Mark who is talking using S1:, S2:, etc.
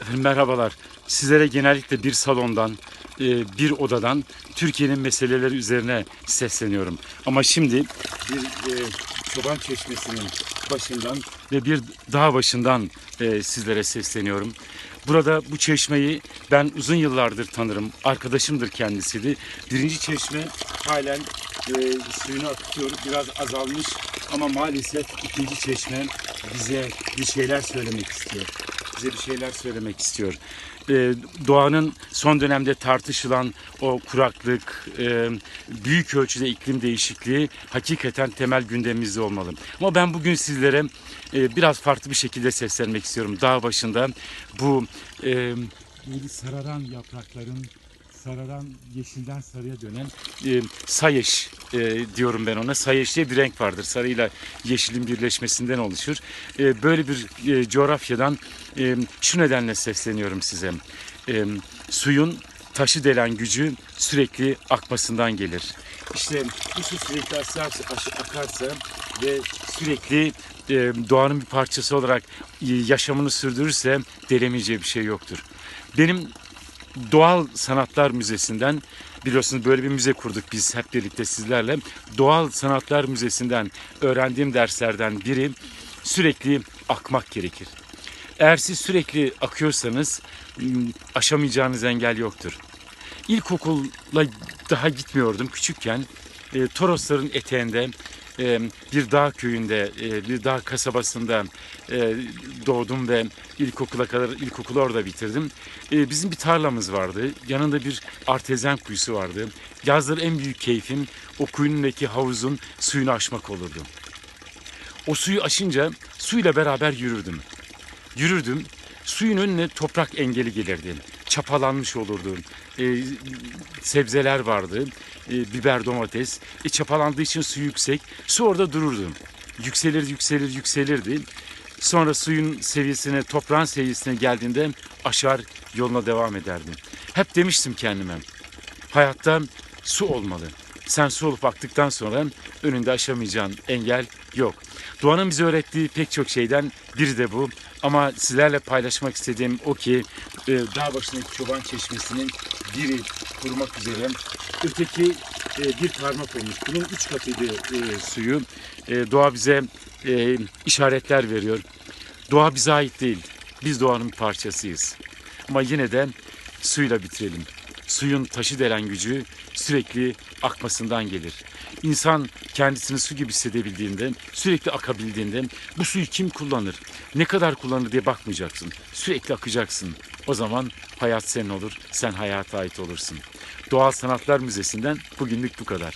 S1: Efendim merhabalar. Sizlere genellikle bir salondan, e, bir odadan Türkiye'nin meseleleri üzerine sesleniyorum. Ama şimdi bir e, çoban çeşmesinin başından ve bir dağ başından e, sizlere sesleniyorum. Burada bu çeşmeyi ben uzun yıllardır tanırım. Arkadaşımdır kendisiydi. Birinci çeşme halen e, suyunu akıtıyor. Biraz azalmış ama maalesef ikinci çeşme bize bir şeyler söylemek istiyor bize bir şeyler söylemek istiyor. Ee, doğanın son dönemde tartışılan o kuraklık, e, büyük ölçüde iklim değişikliği hakikaten temel gündemimizde olmalı. Ama ben bugün sizlere e, biraz farklı bir şekilde seslenmek istiyorum. Dağ başında bu e, sararan yaprakların sararan yeşilden sarıya dönen e, sayeş e, diyorum ben ona. Sayeş diye bir renk vardır. Sarıyla yeşilin birleşmesinden oluşur. E, böyle bir e, coğrafyadan e, şu nedenle sesleniyorum size. E, suyun taşı delen gücü sürekli akmasından gelir. İşte bu su sürekli akarsa, akarsa ve sürekli e, doğanın bir parçası olarak e, yaşamını sürdürürse delemeyeceği bir şey yoktur. Benim Doğal Sanatlar Müzesi'nden biliyorsunuz böyle bir müze kurduk biz hep birlikte sizlerle. Doğal Sanatlar Müzesi'nden öğrendiğim derslerden biri sürekli akmak gerekir. Eğer siz sürekli akıyorsanız ım, aşamayacağınız engel yoktur. İlkokula daha gitmiyordum küçükken. E, Torosların eteğinde e, bir dağ köyünde, e, bir dağ kasabasında e, doğdum ve ilkokula kadar ilkokulu orada bitirdim. E, bizim bir tarlamız vardı. Yanında bir artezyen kuyusu vardı. Yazları en büyük keyfim o kuyunundaki havuzun suyunu aşmak olurdu. O suyu aşınca suyla beraber yürürdüm. Yürürdüm. Suyun önüne toprak engeli gelirdi. Çapalanmış olurdu. E, sebzeler vardı. E, biber, domates. E, çapalandığı için su yüksek. Su orada dururdu. Yükselir, yükselir, yükselirdi. Sonra suyun seviyesine, toprağın seviyesine geldiğinde aşar yoluna devam ederdi. Hep demiştim kendime. Hayatta su olmalı. Sen su olup aktıktan sonra önünde aşamayacağın engel yok. Doğanın bize öğrettiği pek çok şeyden biri de bu. Ama sizlerle paylaşmak istediğim o ki e, dağ başındaki çoban çeşmesinin biri kurmak üzere. Öteki e, bir parmak olmuş. Bunun üç katıydı e, suyu. E, doğa bize e, işaretler veriyor. Doğa bize ait değil. Biz doğanın parçasıyız. Ama yine de suyla bitirelim. Suyun taşı delen gücü sürekli akmasından gelir. İnsan kendisini su gibi hissedebildiğinde, sürekli akabildiğinde bu suyu kim kullanır, ne kadar kullanır diye bakmayacaksın. Sürekli akacaksın. O zaman hayat senin olur, sen hayata ait olursun. Doğal Sanatlar Müzesi'nden bugünlük bu kadar.